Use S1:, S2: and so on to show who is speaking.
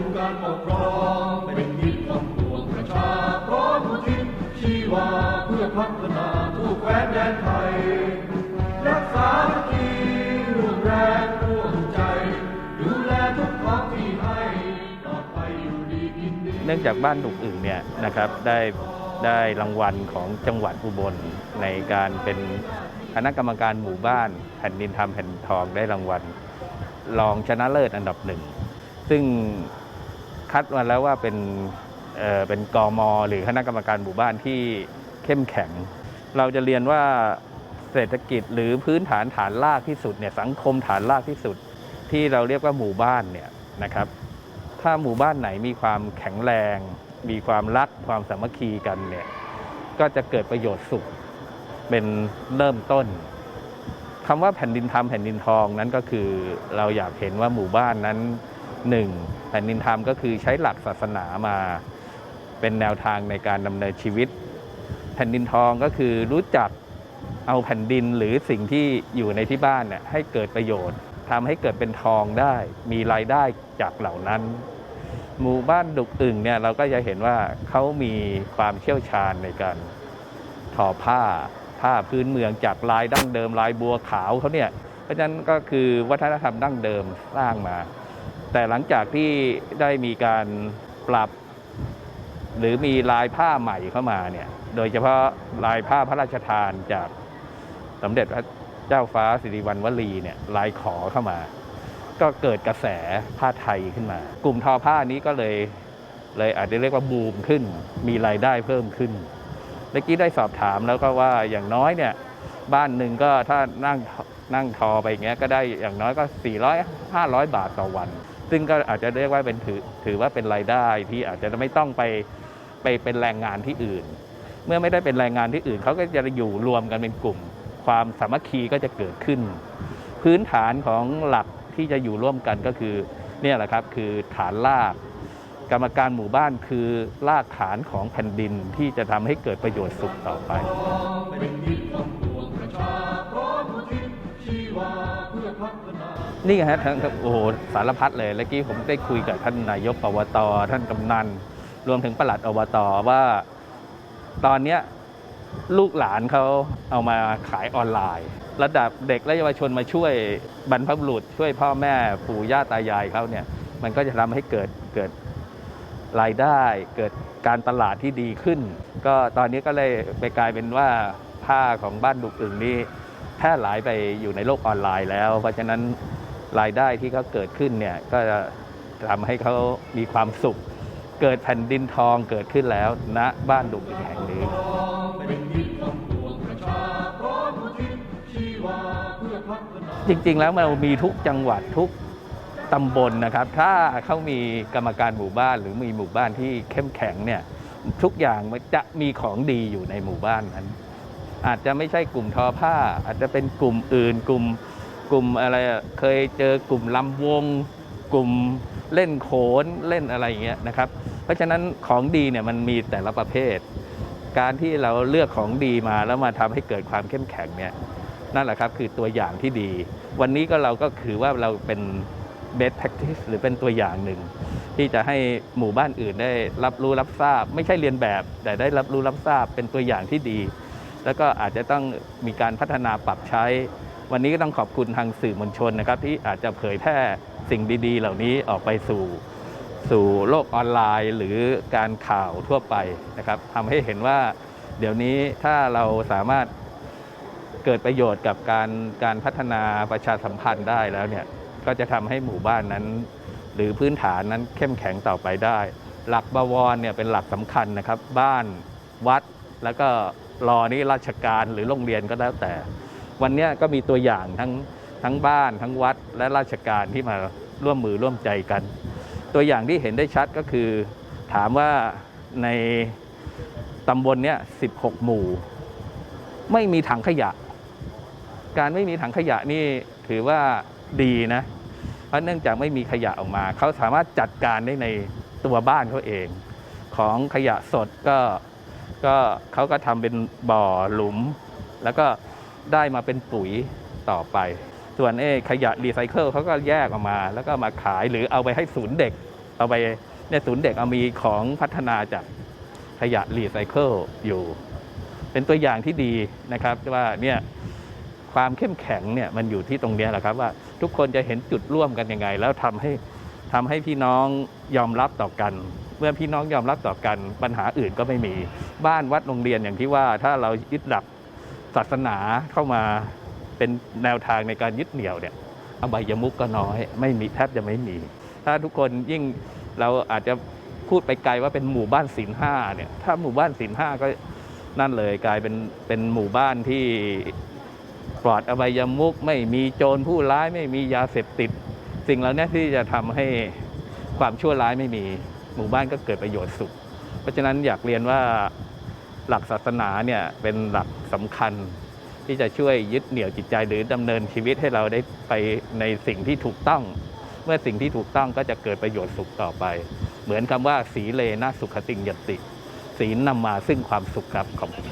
S1: มการปกครองเป็นมิตรของปวงประชาพร้อมอุทิศชีวาเพื่อพัฒนาทุกแคว้นแดนไทย รักษาที่ร่วมแรงร่วมใจ ดูแลทุกท้องที่ให้ปลอดภัยอยู่ดีกินดี
S2: เนื่องจากบ้านดุกอึ่งเนี่ยนะครับได้ได้รางวัลของจังหวัดอุบลในการเป็นคณะกรรมการหมู่บ้านแผ่นดินทำแผ่นทองได้รางวัล รองชนะเลิศอันดับหนึ่ง ซึ่ง คัดมาแล้วว่าเป็นเอ่อเป็นกมหรือคณะกรรมการหมู่บ้านที่เข้มแข็ง เราจะเรียนว่าเศรษฐกิจหรือพื้นฐานฐานรากที่สุดเนี่ยสังคมฐานรากที่สุด ที่เราเรียกว่าหมู่บ้านเนี่ยนะครับ ถ้าหมู่บ้านไหนมีความแข็งแรง มีความรักความสามัคคีกันเนี่ยก็จะเกิดประโยชน์สุขเป็นเริ่มต้นคำว่าแผ่นดินธรรมแผ่นดินทองนั้นก็คือเราอยากเห็นว่าหมู่บ้านนั้น หนึ่งแผ่นดินธรรมก็คือใช้หลักศาสนามาเป็นแนวทางในการดำเนินชีวิต แผ่นดินทองก็คือรู้จักเอาแผ่นดินหรือสิ่งที่อยู่ในที่บ้านเนี่ยให้เกิดประโยชน์ทำให้เกิดเป็นทองได้มีรายได้จากเหล่านั้น หมู่บ้านดุกอึ่งเนี่ยเราก็จะเห็นว่าเขามีความเชี่ยวชาญในการทอผ้าผ้าพื้นเมืองจากลายดั้งเดิมลายบัวขาวเขาเนี่ย เพราะฉะนั้นก็คือวัฒนธรรมดั้งเดิมสร้างมา แต่หลังจากที่ได้มีการปรับ หรือมีลายผ้าใหม่เข้ามาเนี่ยโดยเฉพาะลายผ้าพระราชทานจากสมเด็จพระเจ้าฟ้าสิริวัณวลีเนี่ยลายขอเข้ามา ก็เกิดกระแสผ้าไทยขึ้นมา กลุ่มทอผ้านี้ก็เลยเลยอาจจะเรียกว่าบูมขึ้น มีรายได้เพิ่มขึ้นเมื่อกี้ได้สอบถามแล้วก็ว่าอย่างน้อยเนี่ยบ้านหนึ่งก็ถ้านั่งนั่งทอไปอย่างเงี้ยก็ได้อย่างน้อยก็ 400 500 บาทต่อวัน ซึ่งก็อาจจะเรียกว่าเป็นถือถือว่าเป็นรายได้ที่อาจจะไม่ต้องไปไปเป็นแรงงานที่อื่น เมื่อไม่ได้เป็นแรงงานที่อื่นเขาก็จะอยู่รวมกันเป็นกลุ่ม ความสามัคคีก็จะเกิดขึ้น พื้นฐานของหลักที่จะอยู่ร่วมกันก็คือเนี่ยแหละครับคือฐานรากกรรมการหมู่บ้านคือรากฐานของแผ่นดินที่จะทำให้เกิดประโยชน์สุขต่อไป
S1: นี่
S2: ฮะทั้งโอ้โหสารพัดเลยเมื่อกี้ผมได้คุยกับท่านนายกอบตท่านกำนัน รวมถึงปลัดอบตว่า ตอนเนี้ยลูกหลานเขาเอามาขายออนไลน์ ระดับเด็กและเยาวชนมาช่วยบรรพบุรุษช่วยพ่อแม่ปู่ย่าตายายเขาเนี่ย มันก็จะทำให้เกิดเกิดรายได้ เกิดการตลาดที่ดีขึ้น ก็ตอนนี้ก็เลยไปกลายเป็นว่าผ้าของบ้านดุกอึ่งนี้ แพร่หลายไปอยู่ในโลกออนไลน์แล้ว เพราะฉะนั้นรายได้ที่เขาเกิดขึ้นเนี่ยก็จะทำให้เขามีความสุข เกิดแผ่นดินทองเกิดขึ้นแล้วณบ้านดุกอึ่งแห่งนี้
S1: เป็นมิตรของ
S2: จริง ๆ แล้วมันมีทุกจังหวัดทุกตำบลนะครับ ถ้าเขามีกรรมการหมู่บ้านหรือมีหมู่บ้านที่เข้มแข็งเนี่ยทุกอย่างมันจะมีของดีอยู่ในหมู่บ้านนั้น อาจจะไม่ใช่กลุ่มทอผ้า อาจจะเป็นกลุ่มอื่น กลุ่มกลุ่มอะไรเคยเจอกลุ่มลำวง กลุ่มเล่นโขนเล่นอะไรอย่างเงี้ยนะครับ เพราะฉะนั้นของดีเนี่ยมันมีแต่ละประเภท การที่เราเลือกของดีมาแล้วมาทำให้เกิดความเข้มแข็งเนี่ยนั่นแหละครับคือตัวอย่างที่ดี วันนี้ก็เราก็คือว่าเราเป็น best practice หรือเป็นตัวอย่างหนึ่ง ที่จะให้หมู่บ้านอื่นได้รับรู้รับทราบ ไม่ใช่เรียนแบบ แต่ได้รับรู้รับทราบเป็นตัวอย่างที่ดี แล้วก็อาจจะต้องมีการพัฒนาปรับใช้ วันนี้ก็ต้องขอบคุณทางสื่อมวลชนนะครับ ที่อาจจะเผยแพร่สิ่งดี ๆ เหล่านี้ออกไปสู่สู่โลกออนไลน์ หรือการข่าวทั่วไปนะครับทำให้เห็นว่าเดี๋ยวนี้ถ้าเราสามารถเกิดประโยชน์กับการการพัฒนาประชาสัมพันธ์ได้แล้วเนี่ยก็จะทำให้หมู่บ้านนั้น หรือพื้นฐานนั้นเข้มแข็งต่อไปได้ หลักบวรเนี่ยเป็นหลักสำคัญนะครับ บ้านวัดแล้วก็ รอนี่ราชการหรือโรงเรียนก็แล้วแต่ วันนี้ก็มีตัวอย่างทั้งทั้งบ้านทั้งวัดและราชการที่มาร่วมมือร่วมใจกัน ตัวอย่างที่เห็นได้ชัดก็คือ ถามว่าในตำบลเนี้ย16 หมู่ ไม่มีถังขยะ การไม่มีถังขยะนี่ถือว่าดีนะ เพราะเนื่องจากไม่มีขยะออกมา เขาสามารถจัดการได้ในตัวบ้านเขาเอง ของขยะสดก็ ก็เขาก็ทำเป็นบ่อหลุม แล้วก็ได้มาเป็นปุ๋ยต่อไป ส่วนเอขยะรีไซเคิลเขาก็แยกออกมา แล้วก็มาขายหรือเอาไปให้ศูนย์เด็ก เอาไปเนี่ยศูนย์เด็กเอามีของพัฒนาจากขยะรีไซเคิลอยู่ เป็นตัวอย่างที่ดีนะครับว่าเนี่ยความเข้มแข็งเนี่ยมันอยู่ที่ตรงนี้แหละครับว่าทุกคนจะเห็นจุดร่วมกันยังไง แล้วทำให้ทำให้พี่น้องยอมรับต่อกัน เมื่อพี่น้องยอมรับต่อกันปัญหาอื่นก็ไม่มี บ้านวัดโรงเรียนอย่างที่ว่าถ้าเรายึดหลักศาสนาเข้ามาเป็นแนวทางในการยึดเหนี่ยวเนี่ยอบายมุกก็น้อย ไม่มีแทบจะไม่มี ถ้าทุกคนยิ่งเราอาจจะพูดไปไกลว่าเป็นหมู่บ้านศีลห้าเนี่ยถ้าหมู่บ้านศีลห้าก็นั่นเลยกลายเป็นเป็นหมู่บ้านที่ปลอดอบายมุกไม่มีโจรผู้ร้ายไม่มียาเสพติด สิ่งเหล่านี้ที่จะทำให้ความชั่วร้ายไม่มี หมู่บ้านก็เกิดประโยชน์สุข เพราะฉะนั้นอยากเรียนว่าหลักศาสนาเนี่ยเป็นหลักสำคัญ ที่จะช่วยยึดเหนี่ยวจิตใจหรือดำเนินชีวิตให้เราได้ไปในสิ่งที่ถูกต้อง เมื่อสิ่งที่ถูกต้องก็จะเกิดประโยชน์สุขต่อไป เหมือนคำว่าสีเลนะสุขติงยติศีลนำมาซึ่งความสุขครับขอบคุณ